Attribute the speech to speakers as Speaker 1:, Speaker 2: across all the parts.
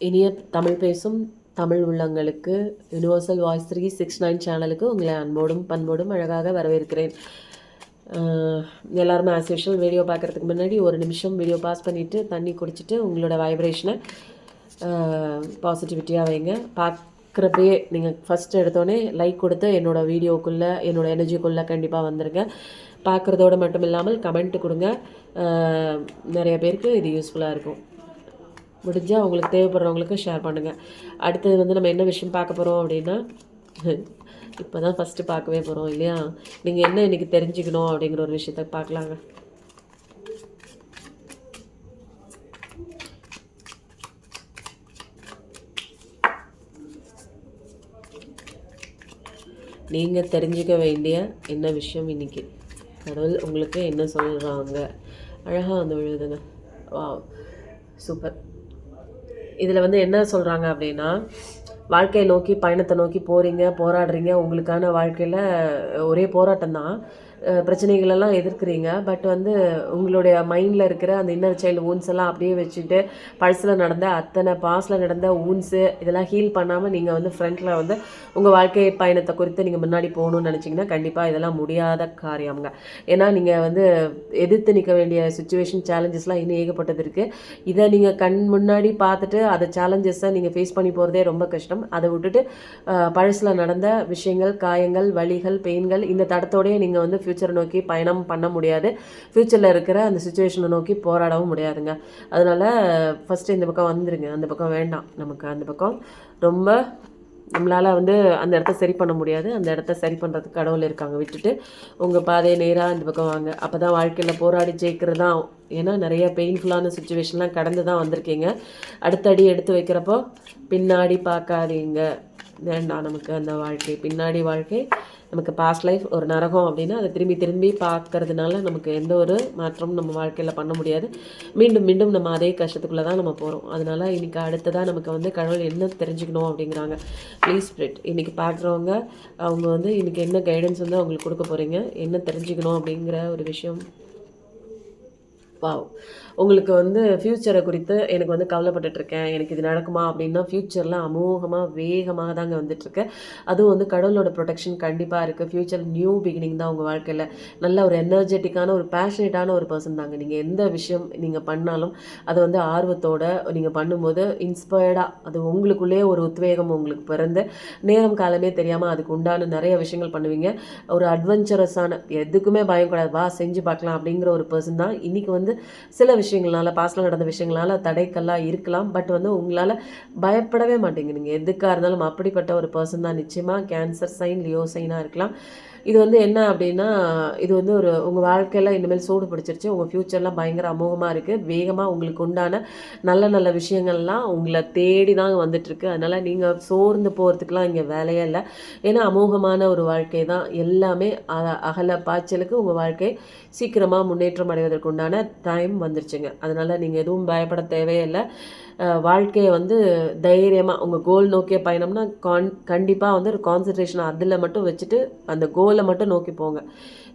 Speaker 1: இனிய தமிழ் பேசும் தமிழ் உள்ளங்களுக்கு universal voice three six nine சேனலுக்கு உங்களை அன்போடும் பண்போடும் அழகாக வரவேற்கிறேன். எல்லாருமே ஆஸ் யூஷுவல் வீடியோ பார்க்குறதுக்கு முன்னாடி ஒரு நிமிஷம் வீடியோ பாஸ் பண்ணிவிட்டு தண்ணி குடிச்சிட்டு உங்களோட வைப்ரேஷனை பாசிட்டிவிட்டியாக வைங்க. பார்க்குறப்பயே நீங்கள் ஃபஸ்ட்டு எடுத்தோடனே லைக் கொடுத்து என்னோடய வீடியோக்குள்ளே என்னோடய எனர்ஜிக்குள்ளே கண்டிப்பாக வந்துடுங்க பார்க்குறதோடு மட்டும் இல்லாமல் கமெண்ட் கொடுங்க. நிறைய பேருக்கு இது யூஸ்ஃபுல்லாக இருக்கும். முடிஞ்சால் உங்களுக்கு தேவைப்படுறவங்களுக்கு ஷேர் பண்ணுங்கள் அடுத்தது வந்து நம்ம என்ன விஷயம் பார்க்க போகிறோம் அப்படின்னா இப்போ தான் ஃபஸ்ட்டு பார்க்கவே போகிறோம் இல்லையா? நீங்கள் என்ன இன்றைக்கி தெரிஞ்சுக்கணும் அப்படிங்கிற ஒரு விஷயத்த பார்க்கலாங்க. நீங்கள் தெரிஞ்சுக்க வேண்டிய என்ன விஷயம் இன்னைக்கு? கடவுள் உங்களுக்கு என்ன சொல்கிறாங்க அழகாக வந்து விழுதுங்க வா சூப்பர் இதில் வந்து என்ன சொல்கிறாங்க அப்படின்னா வாழ்க்கையை நோக்கி பயணத்தை நோக்கி போகிறீங்க போராடுறீங்க. உங்களுக்கான வாழ்க்கையில் ஒரே போராட்டம் தான் பிரச்சனைகளெல்லாம் எதிர்க்கிறீங்க. பட் வந்து உங்களுடைய மைண்டில் இருக்கிற அந்த இன்னர் சைல்டு ஊன்ஸ் எல்லாம் அப்படியே வச்சுட்டு பழசில் நடந்த அத்தனை பாஸில் நடந்த ஊன்ஸு இதெல்லாம் ஹீல் பண்ணாமல் நீங்கள் வந்து ஃப்ரண்ட்டில் வந்து உங்கள் வாழ்க்கை பயணத்தை குறித்து நீங்கள் முன்னாடி போகணும்னு நினச்சிங்கன்னா கண்டிப்பாக இதெல்லாம் முடியாத காரியம்ங்க. ஏன்னா நீங்கள் வந்து எதிர்த்து நிற்க வேண்டிய சுச்சுவேஷன் சேலஞ்சஸ்லாம் இன்னும் ஏகப்பட்டது இருக்குது இதை நீங்கள் கண் முன்னாடி பார்த்துட்டு அதை சேலஞ்சஸை நீங்கள் ஃபேஸ் பண்ணி போகிறதே ரொம்ப கஷ்டம். அதை விட்டுட்டு பழசில் நடந்த விஷயங்கள் காயங்கள் வலிகள் பெயின்கள் இந்த தடத்தோடய நீங்கள் வந்து ஃப்யூச்சரை நோக்கி பயணம் பண்ண முடியாது. ஃப்யூச்சரில் இருக்கிற அந்த சுச்சுவேஷனை நோக்கி போராடவும் முடியாதுங்க. அதனால் ஃபஸ்ட்டு இந்த பக்கம் வந்துருங்க. அந்த பக்கம் வேண்டாம். நமக்கு அந்த பக்கம் ரொம்ப நம்மளால் வந்து அந்த இடத்த சரி பண்ண முடியாது. அந்த இடத்த சரி பண்ணுறதுக்கு கடவுள் இருக்காங்க. விட்டுட்டு உங்கள் பாதையை நேராக இந்த பக்கம் வாங்க. அப்போ தான் வாழ்க்கையில் போராடி ஜெயிக்கிறது தான் ஏன்னா நிறைய பெயின்ஃபுல்லான சுச்சுவேஷன்லாம் கடந்து தான் வந்திருக்கீங்க. அடுத்தடி எடுத்து வைக்கிறப்போ பின்னாடி பார்க்காதீங்க. வேண்டாம் நமக்கு அந்த வாழ்க்கை. பின்னாடி வாழ்க்கை நமக்கு பாஸ்ட் லைஃப் ஒரு நரகம் அப்படின்னா அதை திரும்பி திரும்பி பார்க்கறதுனால நமக்கு எந்த ஒரு மாற்றமும் நம்ம வாழ்க்கையில் பண்ண முடியாது. மீண்டும் மீண்டும் நம்ம அதே கஷ்டத்துக்குள்ளே தான் நம்ம போகிறோம் அதனால இன்றைக்கி அடுத்ததாக நமக்கு வந்து கடவுள் என்ன தெரிஞ்சுக்கணும் அப்படிங்கிறாங்க. ப்ளீஸ் ஸ்ப்ரிட் இன்றைக்கி பார்க்குறவங்க அவங்க வந்து இன்றைக்கி என்ன கைடன்ஸ் வந்து அவங்களுக்கு கொடுக்க போகிறீங்க என்ன தெரிஞ்சுக்கணும் அப்படிங்கிற ஒரு விஷயம் வாவ் உங்களுக்கு வந்து ஃப்யூச்சரை குறித்து எனக்கு வந்து கவலைப்பட்டுட்டு இருக்கேன் எனக்கு இது நடக்குமா அப்படின்னா ஃப்யூச்சரில் அமோகமாக வேகமாக தாங்க வந்துட்டுருக்கு அதுவும் வந்து கடவுளோட ப்ரொடெக்ஷன் கண்டிப்பாக இருக்குது ஃப்யூச்சர் நியூ பிகினிங் தான் உங்கள் வாழ்க்கையில். நல்ல ஒரு எனர்ஜெட்டிக்கான ஒரு பேஷனேட்டான ஒரு பர்சன் தாங்க. நீங்கள் எந்த விஷயம் நீங்கள் பண்ணாலும் அதை வந்து ஆர்வத்தோட நீங்கள் பண்ணும்போது இன்ஸ்பயர்டாக அது உங்களுக்குள்ளேயே ஒரு உத்வேகம் உங்களுக்கு பிறந்து நேரம் காலமே தெரியாமல் அதுக்கு உண்டான நிறைய விஷயங்கள் பண்ணுவீங்க. ஒரு அட்வென்ச்சரஸான எதுக்குமே பயம் கூடாது வா செஞ்சு பார்க்கலாம் அப்படிங்கிற ஒரு பர்சன் தான். இன்றைக்கி வந்து வந்து சில விஷயங்களால பாஸ்டில் நடந்த விஷயங்களால தடைக்கல்லாம் இருக்கலாம். பட் வந்து உங்களால் பயப்படவே மாட்டீங்க நீங்கள் எதுக்காக இருந்தாலும் அப்படிப்பட்ட ஒரு பர்சன் தான். நிச்சயமாக கேன்சர் சைன் லியோ சைனாக இருக்கலாம். இது வந்து என்ன அப்படின்னா இது வந்து ஒரு உங்கள் வாழ்க்கையில் இனிமேல் சூடு பிடிச்சிருச்சு உங்கள் ஃப்யூச்சர்லாம் பயங்கர அமோகமாக இருக்குது வேகமாக உங்களுக்கு உண்டான நல்ல நல்ல விஷயங்கள்லாம் உங்களை தேடி தான் வந்துட்டுருக்கு. அதனால் நீங்கள் சோர்ந்து போகிறதுக்குலாம் இங்கே வேலையே இல்லை. ஏன்னா அமோகமான ஒரு வாழ்க்கை தான். எல்லாமே அகல பாய்ச்சலுக்கு உங்கள் வாழ்க்கை சீக்கிரமாக முன்னேற்றம் அடைவதற்கு உண்டான டைம் வந்துருச்சுங்க. அதனால் நீங்கள் எதுவும் பயப்பட தேவையில்லை வாழ்க்கையை வந்து தைரியமாக உங்கள் கோல் நோக்கிய பயணம்னா கான் கண்டிப்பாக வந்து ஒரு கான்சன்ட்ரேஷன் அதில் மட்டும் வச்சுட்டு அந்த கோல் மட்டும் நோக்கி போங்க.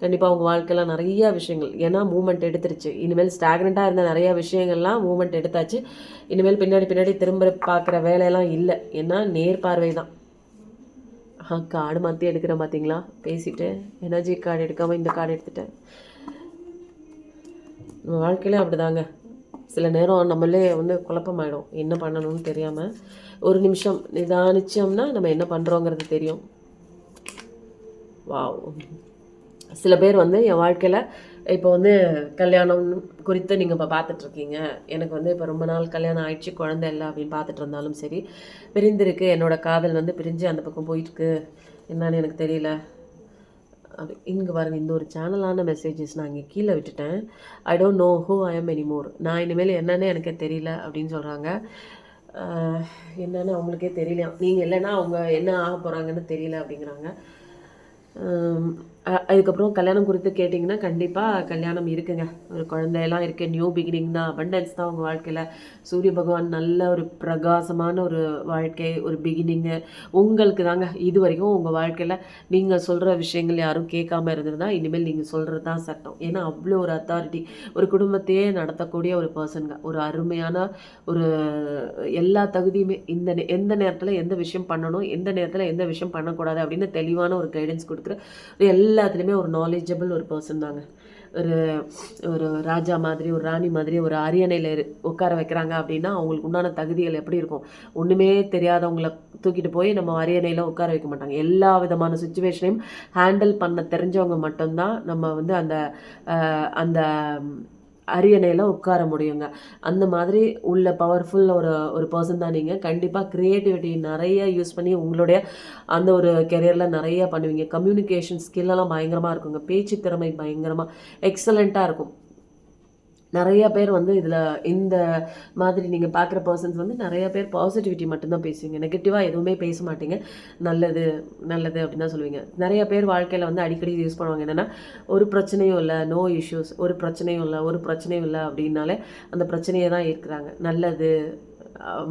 Speaker 1: கண்டிப்பாக உங்கள் வாழ்க்கையில் நிறைய விஷயங்கள் ஏன்னா மூமெண்ட் எடுத்துருச்சு. இனிமேல் ஸ்டாக்னண்ட்டாக இருந்த நிறைய விஷயங்கள்லாம் மூமெண்ட் எடுத்தாச்சு. இனிமேல் பின்னாடி பின்னாடி திரும்ப பார்க்குற வேலையெல்லாம் இல்லை. ஏன்னா நேர்பார்வை தான். ஆ கார்டு மாற்றி எடுக்கிறேன் பார்த்தீங்களா பேசிட்டு எனர்ஜி கார்டு எடுக்காமல் இந்த கார்டு எடுத்துட்டேன். நம்ம வாழ்க்கையில அப்படிதாங்க. சில நேரம் நம்மளே வந்து குழப்பமாயிடும். என்ன பண்ணணும்னு தெரியாமல் ஒரு நிமிஷம் நிதானிச்சோம்னா நம்ம என்ன பண்ணுறோங்கிறது தெரியும். வாவ் சில பேர் வந்து என் வாழ்க்கையில் இப்போ வந்து கல்யாணம் குறித்து நீங்கள் இப்போ பார்த்துட்ருக்கீங்க. எனக்கு வந்து இப்போ ரொம்ப நாள் கல்யாணம் ஆயிடுச்சு குழந்தை இல்லை அப்படின்னு பார்த்துட்டு இருந்தாலும் சரி பிரிந்திருக்கு. என்னோடய காதல் வந்து பிரிஞ்சு அந்த பக்கம் போயிட்டுருக்கு என்னன்னு எனக்கு தெரியல. அப்படி இங்கே பாருங்கள் இந்த ஒரு சேனலான மெசேஜஸ் நான் இங்கே கீழே விட்டுட்டேன். I don't know who I am anymore நான் இனிமேல் என்னன்னு எனக்கே தெரியல அப்படின்னு சொல்கிறாங்க என்னென்னு அவங்களுக்கே தெரியல. நீங்கள் இல்லைன்னா அவங்க என்ன ஆக போகிறாங்கன்னு தெரியல அப்படிங்கிறாங்க. 嗯 அதுக்கப்புறம் கல்யாணம் குறித்து கேட்டிங்கன்னா கண்டிப்பாக கல்யாணம் இருக்குங்க. ஒரு குழந்தையெல்லாம் இருக்குது நியூ பிகினிங் தான். அபண்டன்ஸ் தான் உங்கள் வாழ்க்கையில். சூரிய பகவான் நல்ல ஒரு பிரகாசமான ஒரு வாழ்க்கை ஒரு பிகினிங்கு உங்களுக்கு தாங்க இது வரைக்கும் உங்கள் வாழ்க்கையில் நீங்கள் சொல்கிற விஷயங்கள் யாரும் கேட்காம இருந்திருந்தால் இனிமேல் நீங்கள் சொல்கிறது தான் சட்டம். ஏன்னா அவ்வளோ ஒரு அத்தாரிட்டி ஒரு குடும்பத்தையே நடத்தக்கூடிய ஒரு பர்சனுங்க ஒரு அருமையான ஒரு எல்லா தகுதியுமே இந்த நே- எந்த நேரத்தில் எந்த விஷயம் பண்ணணும் எந்த நேரத்தில் எந்த விஷயம் பண்ணக்கூடாது அப்படின்னு தெளிவான ஒரு கைடன்ஸ் கொடுக்குற எல்லா எல்லாத்துலேயுமே ஒரு நாலேஜபிள் ஒரு பர்சன் தாங்க. ஒரு ஒரு ராஜா மாதிரி ஒரு ராணி மாதிரி ஒரு அரியணையில் உட்கார வைக்கிறாங்க அப்படின்னா அவங்களுக்கு உண்டான தகுதிகள் எப்படி இருக்கும்? ஒன்றுமே தெரியாதவங்கள தூக்கிட்டு போய் நம்ம அரியணையில் உட்கார வைக்க மாட்டாங்க. எல்லா விதமான சுச்சுவேஷனையும் ஹேண்டில் பண்ண தெரிஞ்சவங்க மட்டும்தான் நம்ம வந்து அந்த அந்த அரியணையில் உட்கார முடியுங்க. அந்த மாதிரி உள்ள பவர்ஃபுல் ஒரு ஒரு பர்சன் தான் நீங்கள் கண்டிப்பாக க்ரியேட்டிவிட்டி நிறைய யூஸ் பண்ணி உங்களுடைய அந்த ஒரு கெரியரில் நிறைய பண்ணுவீங்க. கம்யூனிகேஷன் ஸ்கில்லெல்லாம் பயங்கரமாக இருக்குங்க. பேச்சு திறமை பயங்கரமாக எக்ஸலண்ட்டாக இருக்கும். நிறைய பேர் வந்து இதில் இந்த மாதிரி நீங்கள் பார்க்குற பர்சன்ஸ் வந்து நிறைய பேர் பாசிட்டிவிட்டி மட்டும்தான் பேசுவீங்க. நெகட்டிவாக எதுவுமே பேச மாட்டீங்க. நல்லது நல்லது அப்படின்னு தான் சொல்லுவீங்க. நிறைய பேர் வாழ்க்கையில் வந்து அடிக்கடி யூஸ் பண்ணுவாங்க. என்னென்னா ஒரு பிரச்சனையும் இல்லை நோ இஷ்யூஸ் ஒரு பிரச்சனையும் இல்லை ஒரு பிரச்சனையும் இல்லை அப்படின்னாலே அந்த பிரச்சனையை தான் இருக்கிறாங்க நல்லது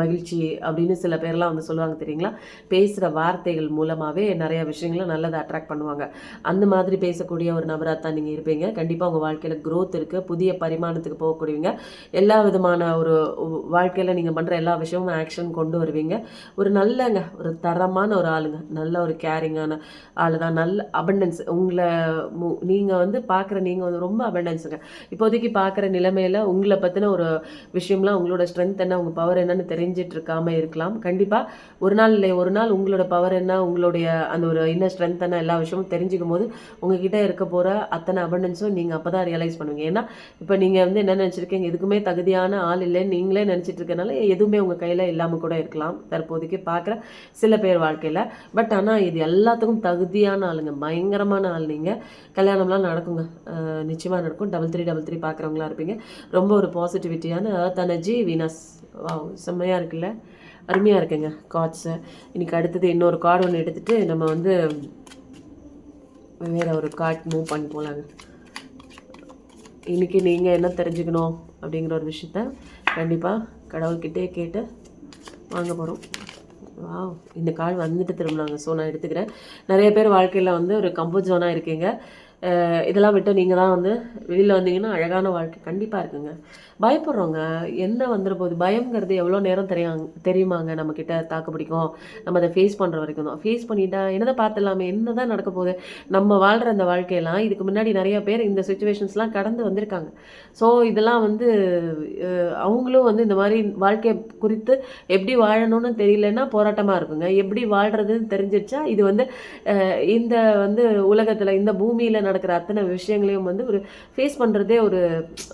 Speaker 1: மகிழ்ச்சி அப்படின்னு சில பேர்லாம் வந்து சொல்லுவாங்க தெரியுங்களா? பேசுகிற வார்த்தைகள் மூலமாகவே நிறையா விஷயங்களை நல்லதை அட்ராக்ட் பண்ணுவாங்க. அந்த மாதிரி பேசக்கூடிய ஒரு நபராக தான் நீங்கள் இருப்பீங்க. கண்டிப்பாக உங்கள் வாழ்க்கையில் க்ரோத் இருக்குது புதிய பரிமாணத்துக்கு போகக்கூடியவங்க எல்லா விதமான ஒரு வாழ்க்கையில் நீங்கள் பண்ணுற எல்லா விஷயமும் ஆக்ஷன் கொண்டு வருவீங்க. ஒரு நல்லங்க ஒரு தரமான ஒரு ஆளுங்க நல்ல ஒரு கேரிங்கான ஆள் தான். நல்ல அபண்டன்ஸ் உங்களை நீங்கள் வந்து பார்க்குற நீங்கள் வந்து ரொம்ப அபண்டன்ஸுங்க இப்போதைக்கு பார்க்குற நிலைமையில் உங்களை பற்றின ஒரு விஷயம்லாம் உங்களோட ஸ்ட்ரென்த் என்ன உங்கள் பவர் என்ன என்னன்னு தெரிஞ்சிட்டு இருக்காம இருக்கலாம். கண்டிப்பாக ஒரு நாள் இல்லை ஒரு நாள் உங்களோட பவர் என்ன உங்களுடைய அந்த ஒரு இன்னர் ஸ்ட்ரென்த் என்ன எல்லா விஷயமும் தெரிஞ்சுக்கும் போது உங்ககிட்ட இருக்க போகிற அத்தனை அபண்டன்ஸும் நீங்கள் அப்போ தான் ரியலைஸ் பண்ணுவீங்க. ஏன்னா இப்போ நீங்கள் வந்து என்ன நினச்சிருக்கீங்க? எதுக்குமே தகுதியான ஆள் இல்லைன்னு நீங்களே நினச்சிட்டு இருக்கனால எதுவுமே உங்கள் கையில் இல்லாமல் கூட இருக்கலாம். தற்போதைக்கு பார்க்குற சில பேர் வாழ்க்கையில். பட் ஆனால் இது எல்லாத்துக்கும் தகுதியான ஆளுங்க பயங்கரமான ஆள் நீங்கள் கல்யாணம்லாம் நடக்குங்க. நிச்சயமாக நடக்கும். டபுள் த்ரீ டபுள் த்ரீ பார்க்குறவங்களா இருப்பீங்க. ரொம்ப ஒரு பாசிட்டிவிட்டியான தனஜி வீனஸ் வாவ் செம்மையாக இருக்குல்ல? அருமையாக இருக்குங்க கார்ட்ஸு இன்றைக்கி அடுத்தது இன்னொரு கார்டு ஒன்று எடுத்துகிட்டு நம்ம வந்து வேறு ஒரு கார்ட் மூவ் பண்ணி போகலாங்க இன்றைக்கி நீங்கள் என்ன தெரிஞ்சுக்கணும் அப்படிங்கிற ஒரு விஷயத்த கண்டிப்பாக கடவுள்கிட்டே கேட்டு வாங்க போகிறோம் வா இந்த கால் வந்துட்டு திரும்பினாங்க ஸோ நான் எடுத்துக்கிறேன். நிறைய பேர் வாழ்க்கையில் வந்து ஒரு கம்போ ஜோனாக இருக்கீங்க. இதெல்லாம் விட்டு நீங்கள் தான் வந்து வெளியில் வந்தீங்கன்னா அழகான வாழ்க்கை கண்டிப்பாக இருக்குங்க. பயப்படுறோங்க என்ன வந்துட போகுது? பயங்கிறது எவ்வளோ நேரம் தெரியாங்க தெரியுமாங்க? நம்மக்கிட்ட தாக்கு பிடிக்கும். நம்ம அதை ஃபேஸ் பண்ணுற வரைக்கும் தான். ஃபேஸ் பண்ணிட்டா என்னதை பார்த்துடலாமே என்ன தான் நடக்க போகுது? நம்ம வாழ்கிற அந்த வாழ்க்கையெல்லாம் இதுக்கு முன்னாடி நிறைய பேர் இந்த சுச்சுவேஷன்ஸ்லாம் கடந்து வந்திருக்காங்க. ஸோ இதெல்லாம் வந்து அவங்களும் வந்து இந்த மாதிரி வாழ்க்கையை குறித்து எப்படி வாழணும்னு தெரியலன்னா போராட்டமாக இருக்குங்க. எப்படி வாழ்கிறதுன்னு தெரிஞ்சிருச்சா இது வந்து இந்த வந்து உலகத்தில் இந்த பூமியில் நடக்கிற அத்தனை விஷயங்களையும் வந்து ஒரு ஃபேஸ் பண்ணுறதே ஒரு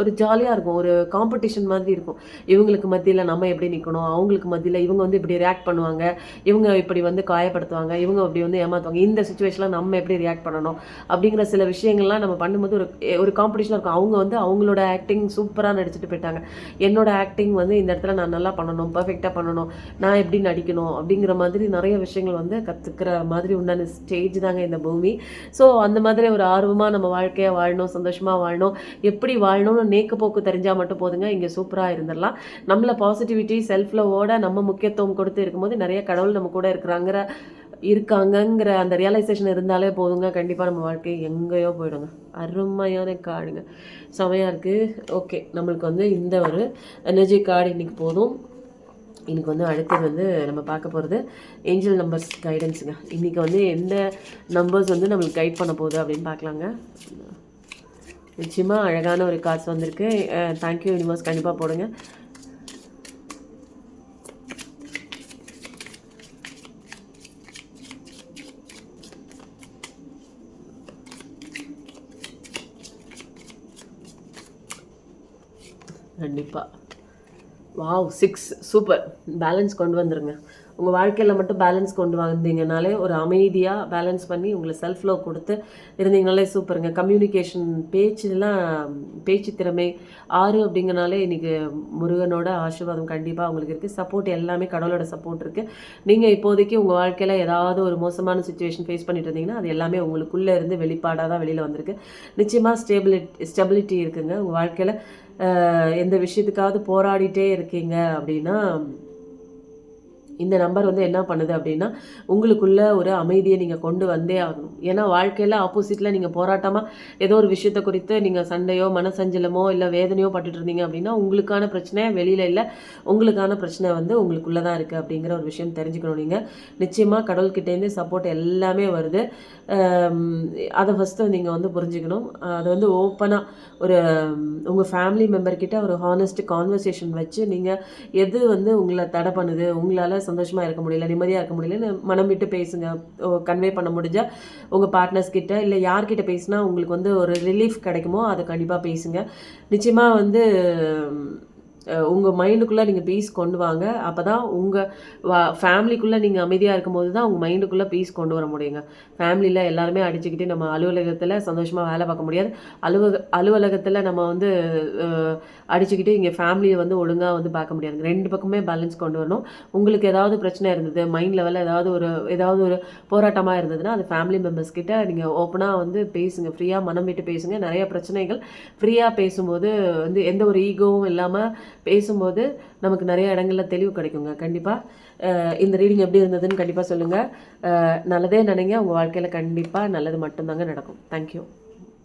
Speaker 1: ஒரு ஜாலியாக இருக்கும். ஒரு காம்படிஷன் மாதிரி இருக்கும். இவங்களுக்கு மத்தியில் நம்ம எப்படி நிற்கணும் அவங்களுக்கு மத்தியில் இவங்க வந்து இப்படி ரியாக்ட் பண்ணுவாங்க. இவங்க இப்படி வந்து காயப்படுத்துவாங்க. இவங்க அப்படி வந்து ஏமாற்றுவாங்க இந்த சுச்சுவேஷனில் நம்ம எப்படி ரியாக்ட் பண்ணணும்? அப்படிங்கிற சில விஷயங்கள்லாம் நம்ம பண்ணும்போது ஒரு ஒரு காம்படிஷனாக இருக்கும். அவங்க வந்து அவங்களோட ஆக்டிங் சூப்பராக நடிச்சுட்டு போயிட்டாங்க. என்னோட ஆக்டிங் வந்து இந்த இடத்துல நான் நல்லா பண்ணணும் பர்ஃபெக்டாக பண்ணணும். நான் எப்படி நடிக்கணும்? அப்படிங்கிற மாதிரி நிறைய விஷயங்கள் வந்து கற்றுக்கிற மாதிரி உண்டான ஸ்டேஜ் தாங்க இந்த பூமி. ஸோ அந்த மாதிரி ஒரு ஆர்வமாக நம்ம வாழ்க்கையை வாழணும் சந்தோஷமாக வாழணும் எப்படி வாழணும்னு நேக்கு போக்கு தெரிஞ்சால் மட்டும் போதுங்க. இங்கே சூப்பராக இருந்துடலாம். நம்மள பாசிட்டிவிட்டி செல்ஃப் லவோட நம்ம முக்கியத்துவம் கொடுத்து இருக்கும்போது நிறைய கடவுள் நம்ம கூட இருக்கிறாங்கிற இருக்காங்கங்கிற அந்த ரியலைசேஷன் இருந்தாலே போதுங்க. கண்டிப்பாக நம்ம வாழ்க்கை எங்கேயோ போயிடுங்க. அருமையான காடுங்க. செமையாக இருக்குது ஓகே நம்மளுக்கு வந்து இந்த ஒரு எனர்ஜி கார்டு இன்றைக்கி போதும். இன்றைக்கி வந்து அடுத்தது வந்து நம்ம பார்க்க போகிறது ஏஞ்சல் நம்பர்ஸ் கைடன்ஸுங்க இன்றைக்கி வந்து எந்த நம்பர்ஸ் வந்து நம்மளுக்கு கைட் பண்ண போகுது அப்படின்னு பார்க்கலாங்க. நிச்சயமாக அழகான ஒரு காசு வந்திருக்கு. தேங்க்யூ யூனிவர்ஸ் கண்டிப்பாக போடுங்க. கண்டிப்பாக வாவ் சிக்ஸ் சூப்பர் பேலன்ஸ் கொண்டு வந்துருங்க. உங்கள் வாழ்க்கையில் மட்டும் பேலன்ஸ் கொண்டு வந்தீங்கனாலே ஒரு அமைதியாக பேலன்ஸ் பண்ணி உங்களை செல்ஃப் லவ் கொடுத்து இருந்தீங்கனாலே சூப்பருங்க. கம்யூனிகேஷன் பேச்சுலாம் பேச்சு திறமை ஆறு அப்படிங்கனாலே இன்றைக்கி முருகனோட ஆசீர்வாதம் கண்டிப்பாக உங்களுக்கு இருக்குது சப்போர்ட் எல்லாமே கடவுளோட சப்போர்ட் இருக்குது நீங்கள் இப்போதைக்கு உங்கள் வாழ்க்கையில் ஏதாவது ஒரு மோசமான சுச்சுவேஷன் ஃபேஸ் பண்ணிட்டு இருந்தீங்கன்னா அது எல்லாமே உங்களுக்குள்ளே இருந்து வெளிப்பாடாக தான் வெளியில் வந்திருக்கு. நிச்சயமாக ஸ்டேபிலிட்டி ஸ்டெபிலிட்டி இருக்குங்க. உங்கள் வாழ்க்கையில் எந்த விஷயத்துக்காவது போராடிட்டே இருக்கீங்க அப்படின்னா இந்த நம்பர் வந்து என்ன பண்ணுது அப்படின்னா உங்களுக்குள்ள ஒரு அமைதியை நீங்கள் கொண்டு வந்தே ஆகணும். ஏன்னா வாழ்க்கையில் ஆப்போசிட்டில் நீங்கள் போராட்டமாக ஏதோ ஒரு விஷயத்தை குறித்து நீங்கள் சண்டையோ மனசஞ்சலமோ இல்லை வேதனையோ பட்டுட்டு இருந்தீங்க அப்படின்னா உங்களுக்கான பிரச்சனை வெளியில் இல்லை உங்களுக்கான பிரச்சனை வந்து உங்களுக்குள்ளே தான் இருக்குது அப்படிங்கிற ஒரு விஷயம் தெரிஞ்சுக்கணும் நீங்கள் நிச்சயமாக கடவுள்கிட்டேருந்து சப்போர்ட் எல்லாமே வருது. அதை ஃபஸ்ட்டு நீங்கள் வந்து புரிஞ்சுக்கணும். அது வந்து ஓப்பனாக ஒரு உங்கள் ஃபேமிலி மெம்பர்கிட்ட ஒரு ஹானஸ்ட் கான்வர்சேஷன் வச்சு நீங்கள் எது வந்து உங்களை தடை பண்ணுது உங்களால் சந்தோஷமாக இருக்க முடியல நிம்மதியாக இருக்க முடியலன்னு மனம் விட்டு பேசுங்க. கன்வே பண்ண முடிஞ்சால் உங்கள் பார்ட்னர்ஸ் கிட்ட இல்லை யார்கிட்ட பேசினா உங்களுக்கு வந்து ஒரு ரிலீஃப் கிடைக்குமோ அதை கண்டிப்பாக பேசுங்க. நிச்சயமாக வந்து உங்கள் மைண்டுக்குள்ளே நீங்கள் பீஸ் கொண்டு வாங்க. அப்போ தான் உங்கள் வா ஃபேமிலிக்குள்ளே நீங்கள் அமைதியாக இருக்கும்போது தான் உங்கள் மைண்டுக்குள்ளே பீஸ் கொண்டு வர முடியுங்க. ஃபேமிலியில் எல்லாருமே அடிச்சுக்கிட்டு நம்ம அலுவலகத்தில் சந்தோஷமாக வேலை பார்க்க முடியாது. அலுவலக அலுவலகத்தில் நம்ம வந்து அடிச்சுக்கிட்டு இங்கே ஃபேமிலியை வந்து ஒழுங்காக வந்து பார்க்க முடியாது. ரெண்டு பக்கமே பேலன்ஸ் கொண்டு வரணும். உங்களுக்கு ஏதாவது பிரச்சனை இருந்தது மைண்ட் லெவலில் ஏதாவது ஒரு ஏதாவது ஒரு போராட்டமாக இருந்ததுன்னா அது ஃபேமிலி மெம்பர்ஸ் கிட்ட நீங்கள் ஓப்பனாக வந்து பேசுங்க. ஃப்ரீயாக மனம் விட்டு பேசுங்க. நிறைய பிரச்சனைகள் ஃப்ரீயாக பேசும்போது வந்து எந்த ஒரு ஈகோவும் இல்லாமல் பேசும்போது நமக்கு நிறைய இடங்களில் தெளிவு கிடைக்குங்க. கண்டிப்பாக இந்த ரீடிங் எப்படி இருந்ததுன்னு கண்டிப்பாக சொல்லுங்கள் நல்லதே நினைங்க. உங்கள் வாழ்க்கையில் கண்டிப்பாக நல்லது மட்டும்தாங்க நடக்கும். தேங்க்யூ